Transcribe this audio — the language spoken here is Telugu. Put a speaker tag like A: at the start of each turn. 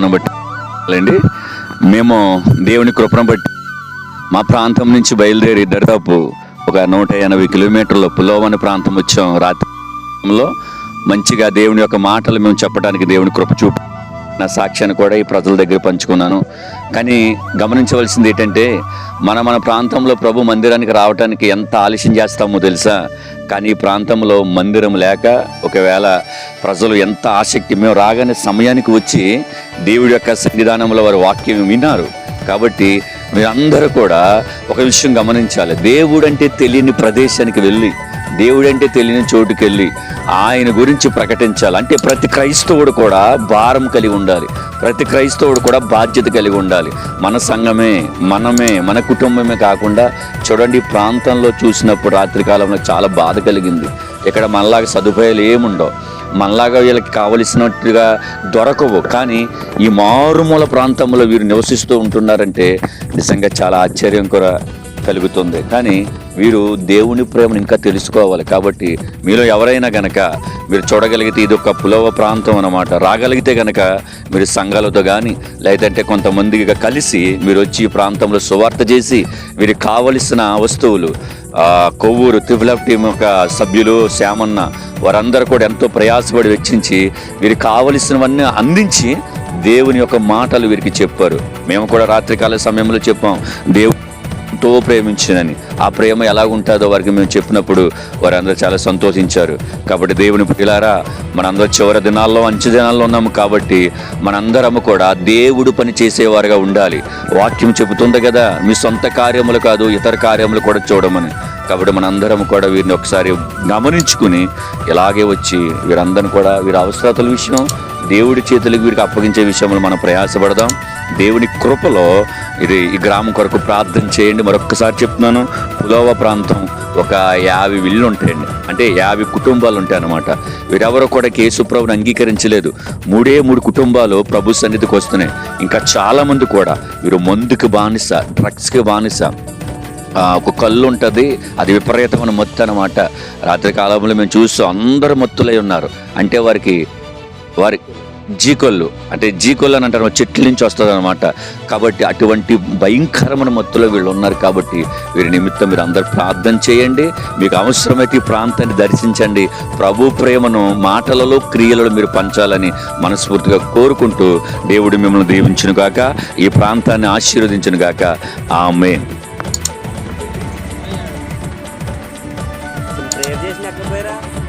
A: అండి మేము దేవుని కృపను బట్టి మా ప్రాంతం నుంచి బయలుదేరి దరిదాపు ఒక నూట ఎనభై కిలోమీటర్ల పులోవని ప్రాంతం వచ్చాం. రాత్రిలో మంచిగా దేవుని యొక్క మాటలు మేము చెప్పడానికి దేవుని కృప చూపు నా సాక్ష్యాన్ని కూడా ఈ ప్రజల దగ్గర పంచుకున్నాను. కానీ గమనించవలసింది ఏంటంటే మన మన ప్రాంతంలో ప్రభు మందిరానికి రావడానికి ఎంత ఆలస్యం చేస్తామో తెలుసా? కానీ ఈ ప్రాంతంలో మందిరం లేక ఒకవేళ ప్రజలు ఎంత ఆసక్తి మేము రాగానే సమయానికి వచ్చి దేవుడి యొక్క సన్నిధానంలో వారి వాక్యం విన్నారు. కాబట్టి మీరందరూ కూడా ఒక విషయం గమనించాలి. దేవుడు అంటే తెలియని ప్రదేశానికి వెళ్ళి దేవుడంటే తెలియని చోటుకెళ్ళి ఆయన గురించి ప్రకటించాలి. అంటే ప్రతి క్రైస్తవుడు కూడా భారం కలిగి ఉండాలి. ప్రతి క్రైస్తవుడు కూడా బాధ్యత కలిగి ఉండాలి. మన సంఘమే మనమే మన కుటుంబమే కాకుండా చూడండి ప్రాంతంలో చూసినప్పుడు రాత్రికాలంలో చాలా బాధ కలిగింది. ఇక్కడ మనలాగా సదుపాయాలు ఏముండవు. మనలాగా వీళ్ళకి కావలసినట్టుగా దొరకవు. కానీ ఈ మారుమూల ప్రాంతంలో వీరు నివసిస్తూ ఉంటున్నారంటే నిజంగా చాలా ఆశ్చర్యం కూడా కలుగుతుంది. కానీ వీరు దేవుని ప్రేమను ఇంకా తెలుసుకోవాలి. కాబట్టి మీలో ఎవరైనా గనక మీరు చూడగలిగితే ఇది ఒక పులవ ప్రాంతం అన్నమాట. రాగలిగితే గనక మీరు సంఘాలతో కానీ లేదంటే కొంతమందిగా కలిసి మీరు వచ్చి ఈ ప్రాంతంలో సువార్త చేసి వీరికి కావలసిన వస్తువులు కొవ్వూరు త్రిఫులఫ్ టీం యొక్క సభ్యులు శ్యామన్న వారందరూ కూడా ఎంతో ప్రయాసపడి వెచ్చించి వీరికి కావలసినవన్నీ అందించి దేవుని యొక్క మాటలు వీరికి చెప్పారు. మేము కూడా రాత్రికాల సమయంలో చెప్పాం. దేవుడు ఎంతో ప్రేమించినని ఆ ప్రేమ ఎలా ఉంటుందో వారికి మేము చెప్పినప్పుడు వారందరూ చాలా సంతోషించారు. కాబట్టి దేవుని పిల్లారా మనందరూ చివరి దినాల్లో అంచె దినాల్లో ఉన్నాము కాబట్టి మనందరము కూడా దేవుడు పని చేసేవారుగా ఉండాలి. వాక్యం చెబుతుంది కదా మీ సొంత కార్యములు కాదు ఇతర కార్యములు కూడా చూడమని. కాబట్టి మనందరం కూడా వీరిని ఒకసారి గమనించుకుని ఇలాగే వచ్చి వీరందరిని కూడా వీరి అవసరతల విషయం దేవుడి చేతులకు వీరికి అప్పగించే విషయంలో మనం ప్రయాసపడదాం. దేవుని కృపలో ఇది ఈ గ్రామం కొరకు ప్రార్థన చేయండి. మరొక్కసారి చెప్తున్నాను పులోవ ప్రాంతం ఒక యాభై విల్లు ఉంటాయండి అంటే యాభై కుటుంబాలు ఉంటాయి అన్నమాట వీరెవరో కూడా కేసు ప్రభుని అంగీకరించలేదు. మూడే మూడు కుటుంబాలు ప్రభు సన్నిధికి వస్తున్నాయి. ఇంకా చాలామంది కూడా వీరు మందుకి బానిస డ్రగ్స్కి బానిస. ఒక కళ్ళు ఉంటుంది అది విపరీతమైన మత్తు అనమాట రాత్రి కాలంలో మేము చూస్తూ అందరు మత్తులై ఉన్నారు. అంటే వారికి వారి జీకొల్లు. అంటే జీకొల్లు అని అంటారు చెట్ల నుంచి వస్తుంది అనమాట కాబట్టి అటువంటి భయంకరమైన మత్తులో వీళ్ళు ఉన్నారు కాబట్టి వీరి నిమిత్తం మీరు అందరు ప్రార్థన చేయండి. మీకు అవసరమైతే ఈ ప్రాంతాన్ని దర్శించండి. ప్రభు ప్రేమను మాటలలో క్రియలలో మీరు పంచాలని మనస్ఫూర్తిగా కోరుకుంటూ దేవుడు మిమ్మల్ని దీవించును గాక. ఈ ప్రాంతాన్ని ఆశీర్వదించును గాక. ఆమె
B: ప్రేయర్